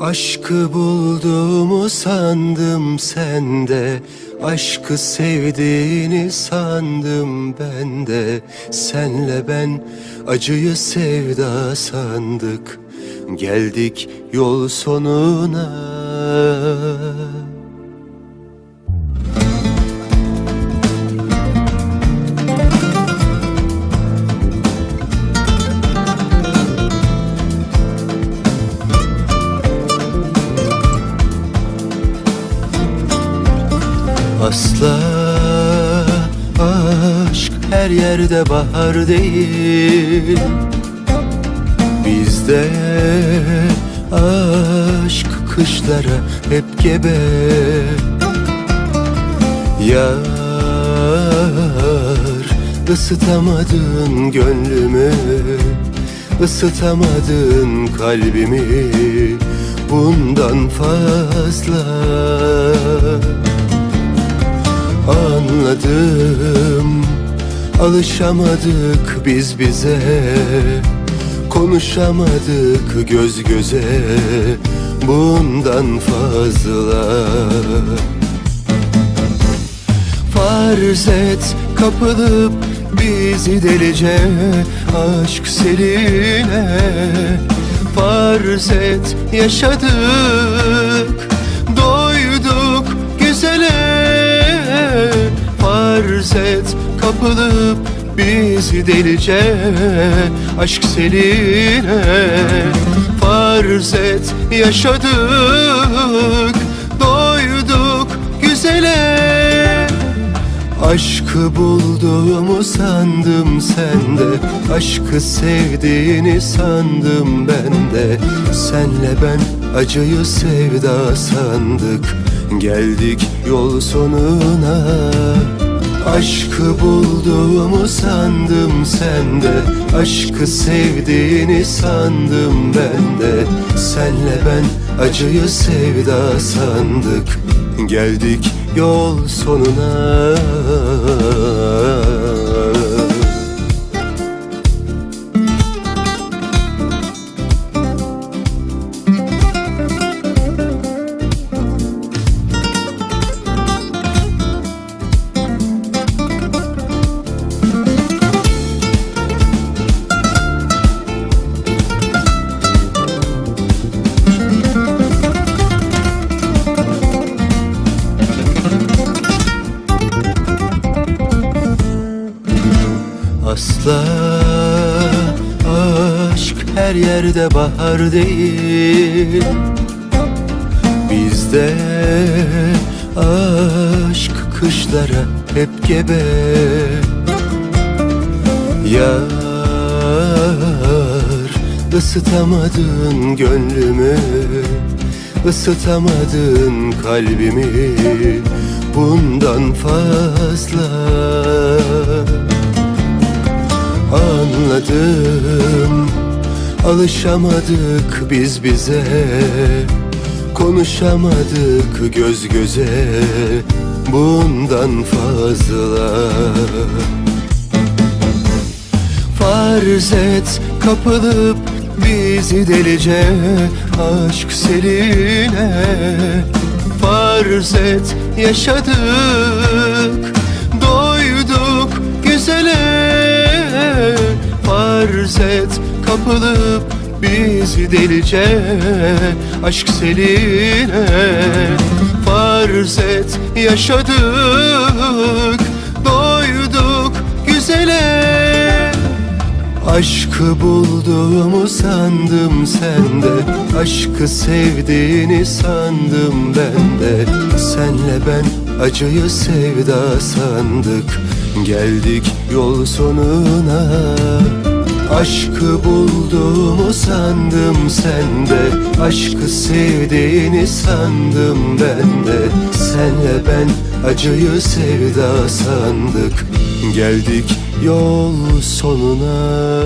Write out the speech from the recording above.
Aşkı bulduğumu sandım sende. Aşkı sevdiğini sandım ben de. Senle ben acıyı sevda sandık. Geldik yol sonuna aşk her yerde bahar değil. Bizde aşk kışlara hep gebe. Yar ısıtamadın gönlümü ısıtamadın kalbimi. Bundan fazla Anladım. Alışamadık biz bize. Konuşamadık göz göze. Bundan fazla. Farz et kapılıp bizi delice Aşk seline. Farz et yaşadık Farz et kapılıp bizi delice Aşk seline Farz et yaşadık Doyduk güzele. Aşkı bulduğumu sandım sende Aşkı sevdiğini sandım ben de. Senle ben acıyı sevda sandık Geldik yol sonuna Aşkı bulduğumu sandım sende. Aşkı sevdiğini sandım ben de. Senle ben acıyı sevda sandık. Geldik yol sonuna Asla aşk her yerde bahar değil. Bizde aşk kışlara hep gebe. Yar ısıtamadın gönlümü ısıtamadın kalbimi. Bundan fazla Anladım. Alışamadık biz bize Konuşamadık göz göze. Bundan fazla Farz et kapılıp bizi delice Aşk seline. Farz et yaşadık kapılıp bizi delice Aşk seline Farz et yaşadık Doyduk güzele. Aşkı bulduğumu sandım sende Aşkı sevdiğini sandım ben de. Senle ben acıyı sevda sandık Geldik yol sonuna Aşkı bulduğumu sandım sende. Aşkı sevdiğini sandım ben de. Senle ben acıyı sevda sandık. Geldik yol sonuna